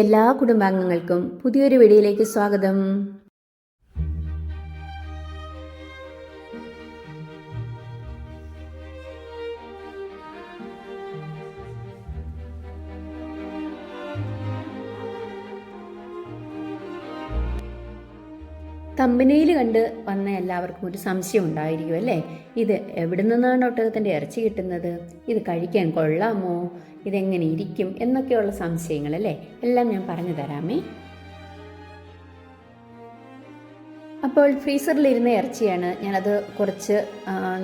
എല്ലാ കുടുംബാംഗങ്ങൾക്കും പുതിയൊരു വീഡിയോയിലേക്ക് സ്വാഗതം. കമ്പനിയിൽ കണ്ട് വന്ന എല്ലാവർക്കും ഒരു സംശയം ഉണ്ടായിരിക്കും അല്ലേ? ഇത് എവിടെ നിന്നാണ് ഒട്ടകത്തിന്റെ ഇറച്ചി കിട്ടുന്നത്? ഇത് കഴിക്കാൻ കൊള്ളാമോ? ഇതെങ്ങനെ ഇരിക്കും? എന്നൊക്കെയുള്ള സംശയങ്ങൾ അല്ലേ? എല്ലാം ഞാൻ പറഞ്ഞു തരാമേ. അപ്പോൾ ഫ്രീസറിലിരുന്ന ഇറച്ചിയാണ് ഞാനത് കുറച്ച്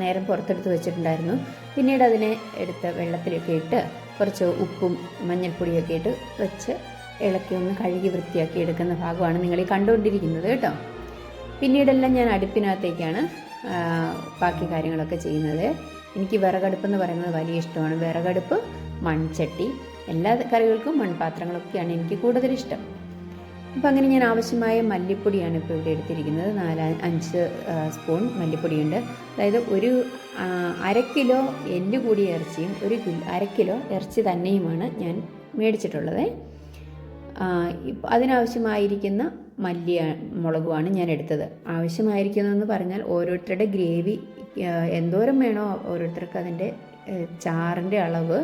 നേരം പുറത്തെടുത്ത് വെച്ചിട്ടുണ്ടായിരുന്നു. പിന്നീട് അതിനെ എടുത്ത് വെള്ളത്തിലൊക്കെ ഇട്ട് കുറച്ച് ഉപ്പും മഞ്ഞൾപ്പൊടിയൊക്കെ ഇട്ട് വെച്ച് ഇളക്കി ഒന്ന് കഴുകി വൃത്തിയാക്കി എടുക്കുന്ന ഭാഗമാണ് നിങ്ങൾ ഈ കണ്ടുകൊണ്ടിരിക്കുന്നത് കേട്ടോ. പിന്നീടെല്ലാം ഞാൻ അടുപ്പിനകത്തേക്കാണ് ബാക്കി കാര്യങ്ങളൊക്കെ ചെയ്യുന്നത്. എനിക്ക് വിറകടുപ്പെന്ന് പറയുന്നത് വലിയ ഇഷ്ടമാണ്. വിറകടുപ്പ് മൺചട്ടി എല്ലാ കറികൾക്കും മൺപാത്രങ്ങളൊക്കെയാണ് എനിക്ക് കൂടുതൽ ഇഷ്ടം അപ്പോൾ അങ്ങനെ ഞാൻ ആവശ്യമായ മല്ലിപ്പൊടിയാണ് ഇപ്പോൾ ഇവിടെ എടുത്തിരിക്കുന്നത്. നാല് അഞ്ച് സ്പൂൺ മല്ലിപ്പൊടിയുണ്ട്. അതായത് ഒരു അര കിലോ എല്ല് കൂടിയ ഇറച്ചിയും ഒരു കിലോ അര കിലോ ഇറച്ചി തന്നെയുമാണ് ഞാൻ മേടിച്ചിട്ടുള്ളത്. അതിനാവശ്യമായിരിക്കുന്ന മല്ലിയ മുളകുമാണ് ഞാൻ എടുത്തത്. ആവശ്യമായിരിക്കുന്നതെന്ന് പറഞ്ഞാൽ ഓരോരുത്തരുടെ ഗ്രേവി എന്തോരം വേണോ ഓരോരുത്തർക്ക് അതിന്റെ ചാറിന്റെ അളവ്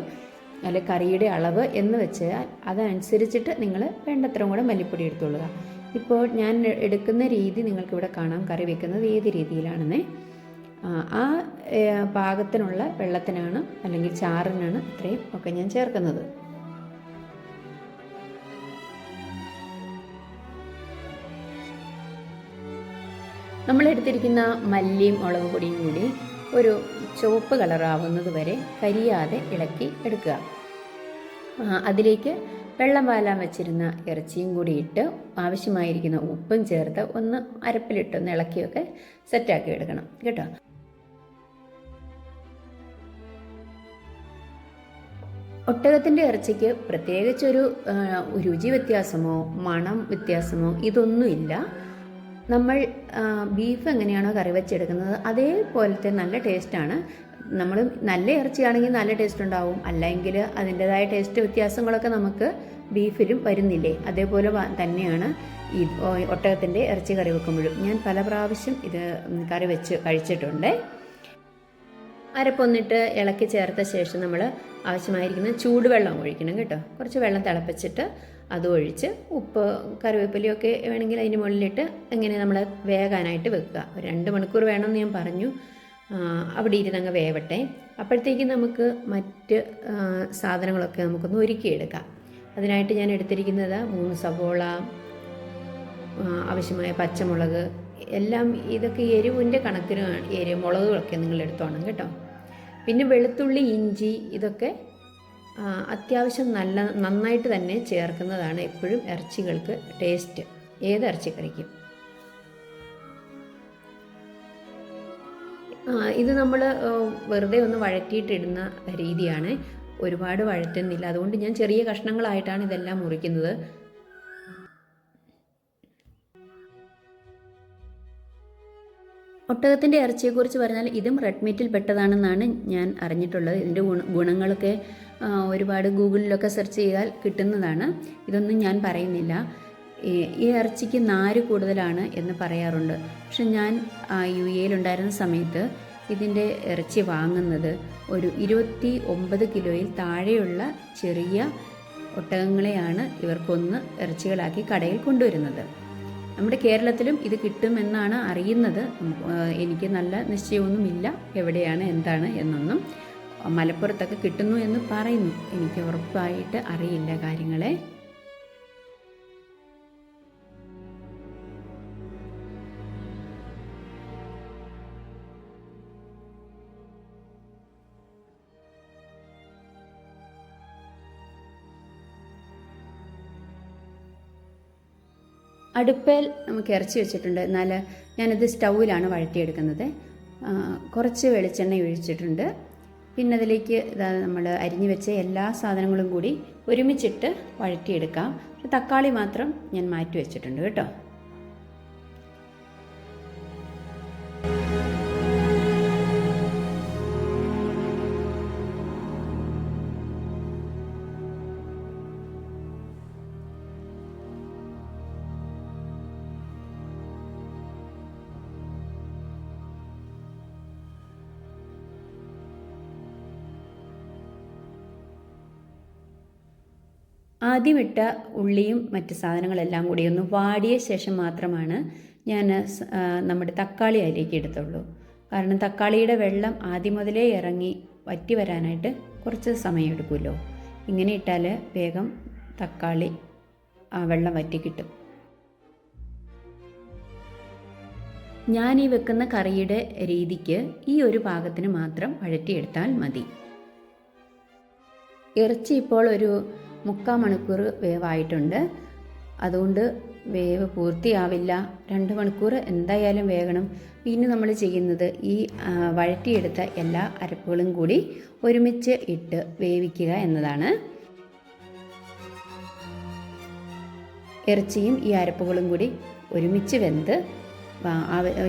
അല്ലെ കറിയുടെ അളവ് എന്ന് വെച്ചാൽ അതനുസരിച്ചിട്ട് നിങ്ങൾ വേണ്ടത്രയും കൂടെ മല്ലിപ്പൊടി എടുത്തോളുക. ഇപ്പോൾ ഞാൻ എടുക്കുന്ന രീതി നിങ്ങൾക്കിവിടെ കാണാം. കറി വെക്കുന്നത് ഏത് രീതിയിലാണെന്നേ. ആ പാകത്തിനുള്ള വെള്ളത്തിനാണ് അല്ലെങ്കിൽ ചാറിനാണ് ഇത്രയും ഒക്കെ ഞാൻ ചേർക്കുന്നത്. നമ്മൾ എടുത്തിരിക്കുന്ന മല്ലിയും മുളക് പൊടിയും കൂടി ഒരു ചുവപ്പ് കളറാവുന്നത് വരെ കരിയാതെ ഇളക്കി എടുക്കുക. അതിലേക്ക് വെള്ളം വാലാൻ വെച്ചിരുന്ന ഇറച്ചിയും കൂടി ഇട്ട് ആവശ്യമായിരിക്കുന്ന ഉപ്പും ചേർത്ത് ഒന്ന് അരപ്പിലിട്ട് ഒന്ന് ഇളക്കിയൊക്കെ സെറ്റാക്കി എടുക്കണം. കേട്ടോ? ഒട്ടകത്തിന്റെ ഇറച്ചിക്ക് പ്രത്യേകിച്ചൊരു രുചി വ്യത്യാസമോ മണം വ്യത്യാസമോ ഇതൊന്നുമില്ല. നമ്മൾ ബീഫ് എങ്ങനെയാണോ കറി വെച്ചെടുക്കുന്നത് അതേപോലത്തെ നല്ല ടേസ്റ്റാണ്. നമ്മൾ നല്ല ഇറച്ചിയാണെങ്കിൽ നല്ല ടേസ്റ്റ് ഉണ്ടാവും അല്ലെങ്കിൽ അതിന്റെതായ ടേസ്റ്റ് വ്യത്യാസങ്ങളൊക്കെ നമുക്ക് ബീഫിലും വരുന്നില്ലേ? അതേപോലെ തന്നെയാണ് ഈ ഒട്ടകത്തിന്റെ ഇറച്ചി കറി വെക്കുമ്പോഴും. ഞാൻ പല പ്രാവശ്യം ഇത് കറി വെച്ച് കഴിച്ചിട്ടുണ്ട്. അരപ്പൊന്നിട്ട് ഇളക്കി ചേർത്ത ശേഷം നമ്മൾ ആവശ്യമായിരിക്കുന്ന ചൂടുവെള്ളം ഒഴിക്കണം കേട്ടോ. കുറച്ച് വെള്ളം തിളപ്പിച്ചിട്ട് അത് ഒഴിച്ച് ഉപ്പ് കറിവേപ്പിലയൊക്കെ വേണമെങ്കിൽ അതിന് മുകളിലിട്ട് ഇങ്ങനെ നമ്മൾ വേകാനായിട്ട് വെക്കുക. ഒരു രണ്ട് മണിക്കൂർ വേണമെന്ന് ഞാൻ പറഞ്ഞു. അവിടെ ഇരുന്നങ്ങ് വേവട്ടെ. അപ്പോഴത്തേക്ക് നമുക്ക് മറ്റ് സാധനങ്ങളൊക്കെ നമുക്കൊന്ന് ഒരുക്കിയെടുക്കാം. അതിനായിട്ട് ഞാൻ എടുത്തിരിക്കുന്നത് മൂന്ന് സവോള ആവശ്യമായ പച്ചമുളക് എല്ലാം ഇതൊക്കെ എരിവിന്റെ കണക്കിന് എരിവ് മുളകുകളൊക്കെ നിങ്ങൾ എടുത്തോണം കേട്ടോ. പിന്നെ വെളുത്തുള്ളി ഇഞ്ചി ഇതൊക്കെ അത്യാവശ്യം നല്ല നന്നായിട്ട് തന്നെ ചേർക്കുന്നതാണ് എപ്പോഴും ഇറച്ചികൾക്ക് ടേസ്റ്റ് ഏത് ഇറച്ചിക്കറിക്കും? ഇത് നമ്മൾ വെറുതെ ഒന്ന് വഴറ്റിയിട്ടിടുന്ന രീതിയാണ്. ഒരുപാട് വഴറ്റുന്നില്ല. അതുകൊണ്ട് ഞാൻ ചെറിയ കഷ്ണങ്ങളായിട്ടാണ് ഇതെല്ലാം മുറിക്കുന്നത്. ഒട്ടകത്തിന്റെ ഇറച്ചിയെക്കുറിച്ച് പറഞ്ഞാൽ ഇതും റെഡ് മീറ്റിൽ പെട്ടതാണെന്നാണ് ഞാൻ അറിഞ്ഞിട്ടുള്ളത്. ഇതിന്റെ ഗുണ ഗുണങ്ങളൊക്കെ ഒരുപാട് ഗൂഗിളിലൊക്കെ സെർച്ച് ചെയ്താൽ കിട്ടുന്നതാണ്. ഇതൊന്നും ഞാൻ പറയുന്നില്ല. ഈ ഇറച്ചിക്ക് നാര് കൂടുതലാണ് എന്ന് പറയാറുണ്ട്. പക്ഷെ ഞാൻ യു എയിലുണ്ടായിരുന്ന സമയത്ത് ഇതിന്റെ ഇറച്ചി വാങ്ങുന്നത് ഒരു ഇരുപത്തി ഒമ്പത് കിലോയിൽ താഴെയുള്ള ചെറിയ ഒട്ടകങ്ങളെയാണ് ഇവർക്കൊന്ന് ഇറച്ചികളാക്കി കടയിൽ കൊണ്ടുവരുന്നത്. നമ്മുടെ കേരളത്തിലും ഇത് കിട്ടുമെന്നാണ് അറിയുന്നത്. എനിക്ക് നല്ല നിശ്ചയമൊന്നുമില്ല എവിടെയാണ് എന്താണ് എന്നൊന്നും മലപ്പുറത്തൊക്കെ കിട്ടുന്നു എന്ന് പറയുന്നു. എനിക്ക് ഉറപ്പായിട്ട് അറിയില്ല കാര്യങ്ങളെ. അടുപ്പേൽ നമുക്ക് ഇറച്ചി വെച്ചിട്ടുണ്ട്. എന്നാൽ ഞാനത് സ്റ്റൗവിലാണ് വഴറ്റിയെടുക്കുന്നത്. കുറച്ച് വെളിച്ചെണ്ണ ഒഴിച്ചിട്ടുണ്ട്. പിന്നെ അതിലേക്ക് ഇതാ നമ്മൾ അരിഞ്ഞു വെച്ച എല്ലാ സാധനങ്ങളും കൂടി ഒരുമിച്ചിട്ട് വഴറ്റിയെടുക്കാം. തക്കാളി മാത്രം ഞാൻ മാറ്റി വെച്ചിട്ടുണ്ട് കേട്ടോ. ആദ്യം ഇട്ട ഉള്ളിയും മറ്റ് സാധനങ്ങളെല്ലാം കൂടി ഒന്ന് വാടിയ ശേഷം മാത്രമാണ് ഞാൻ നമ്മുടെ തക്കാളി അതിലേക്ക് എടുത്തുള്ളൂ. കാരണം തക്കാളിയുടെ വെള്ളം ആദ്യം മുതലേ ഇറങ്ങി വറ്റി വരാനായിട്ട് കുറച്ച് സമയം എടുക്കുമല്ലോ. ഇങ്ങനെ ഇട്ടാൽ വേഗം തക്കാളി ആ വെള്ളം വറ്റി കിട്ടും. ഞാൻ ഈ വെക്കുന്ന കറിയുടെ രീതിക്ക് ഈ ഒരു പാകത്തിന് മാത്രം വഴറ്റിയെടുത്താൽ മതി. ഇറച്ചി ഇപ്പോൾ ഒരു മുക്കാൽ മണിക്കൂർ വേവായിട്ടുണ്ട്. അതുകൊണ്ട് വേവ് പൂർത്തിയാവില്ല. രണ്ട് മണിക്കൂർ എന്തായാലും വേകണം. പിന്നെ നമ്മൾ ചെയ്യുന്നത് ഈ വഴറ്റിയെടുത്ത എല്ലാ അരപ്പുകളും കൂടി ഒരുമിച്ച് ഇട്ട് വേവിക്കുക എന്നതാണ്. ഇറച്ചിയും ഈ അരപ്പുകളും കൂടി ഒരുമിച്ച് വെന്ത്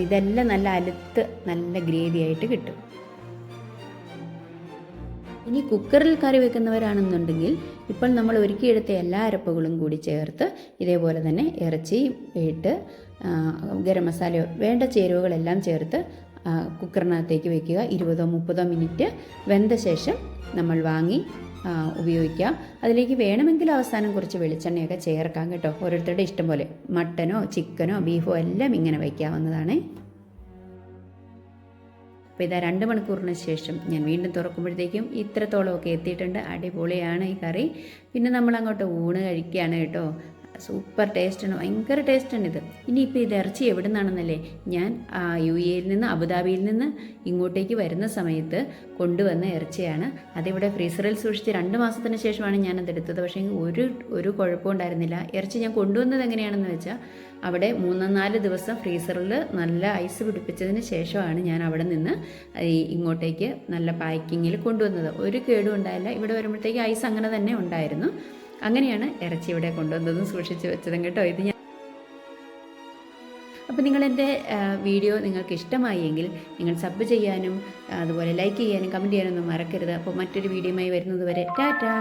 ഇതെല്ലാം നല്ല അലുത്ത് നല്ല ഗ്രേവി ആയിട്ട് കിട്ടും. ഇനി കുക്കറിൽ കറി വെക്കുന്നവരാണെന്നുണ്ടെങ്കിൽ ഇപ്പോൾ നമ്മൾ ഒരുക്കിയെടുത്ത എല്ലാ അരപ്പുകളും കൂടി ചേർത്ത് ഇതേപോലെ തന്നെ ഇറച്ചി ഇട്ട് ഗരം മസാലയോ വേണ്ട ചേരുവകളെല്ലാം ചേർത്ത് കുക്കറിനകത്തേക്ക് വെക്കുക. ഇരുപതോ മുപ്പതോ മിനിറ്റ് വെന്ത ശേഷം നമ്മൾ വാങ്ങി ഉപയോഗിക്കാം. അതിലേക്ക് വേണമെങ്കിൽ അവസാനം കുറച്ച് വെളിച്ചെണ്ണയൊക്കെ ചേർക്കാം കേട്ടോ. ഓരോരുത്തരുടെ ഇഷ്ടം പോലെ മട്ടനോ ചിക്കനോ ബീഫോ എല്ലാം ഇങ്ങനെ വയ്ക്കാവുന്നതാണ്. അപ്പോൾ ഇതാ രണ്ട് മണിക്കൂറിന് ശേഷം ഞാൻ വീണ്ടും തുറക്കുമ്പോഴത്തേക്കും ഇത്രത്തോളമൊക്കെ എത്തിയിട്ടുണ്ട്. അടിപൊളിയാണ് ഈ കറി. പിന്നെ നമ്മൾ അങ്ങോട്ട് ഊണ് കഴിക്കുകയാണ് കേട്ടോ. സൂപ്പർ ടേസ്റ്റാണ് ഭയങ്കര ടേസ്റ്റാണ് ഇത്. ഇനിയിപ്പോൾ ഇത് ഇറച്ചി എവിടെ നിന്നാണെന്നല്ലേ ഞാൻ യു എയിൽ നിന്ന് അബുദാബിയിൽ നിന്ന് ഇങ്ങോട്ടേക്ക് വരുന്ന സമയത്ത് കൊണ്ടുവന്ന ഇറച്ചിയാണ്. അതിവിടെ ഫ്രീസറിൽ സൂക്ഷിച്ച് രണ്ട് മാസത്തിന് ശേഷമാണ് ഞാൻ ഞാനത് എടുത്തത്. പക്ഷേ ഒരു ഒരു കുഴപ്പവും ഉണ്ടായിരുന്നില്ല. ഇറച്ചി ഞാൻ കൊണ്ടുവന്നത് എങ്ങനെയാണെന്ന് വെച്ചാൽ അവിടെ മൂന്ന് നാല് ദിവസം ഫ്രീസറിൽ നല്ല ഐസ് പിടിപ്പിച്ചതിന് ശേഷമാണ് ഞാൻ അവിടെ നിന്ന് ഇങ്ങോട്ടേക്ക് നല്ല പാക്കിങ്ങിൽ കൊണ്ടുവന്നത്. ഒരു കേടും ഉണ്ടായില്ല. ഇവിടെ വരുമ്പോഴത്തേക്ക് ഐസ് അങ്ങനെ തന്നെ ഉണ്ടായിരുന്നു. അങ്ങനെയാണ് ഇറച്ചി ഇവിടെ കൊണ്ടുവന്നതും സൂക്ഷിച്ച് വെച്ചതും കേട്ടോ. ഇത് ഞാൻ അപ്പോൾ നിങ്ങളെന്റെ വീഡിയോ നിങ്ങൾക്ക് ഇഷ്ടമായെങ്കിൽ നിങ്ങൾ സബ് ചെയ്യാനും അതുപോലെ ലൈക്ക് ചെയ്യാനും കമന്റ് ചെയ്യാനൊന്നും മറക്കരുത്. അപ്പോൾ മറ്റൊരു വീഡിയോയുമായി വരുന്നത് വരെ ടാറ്റാ!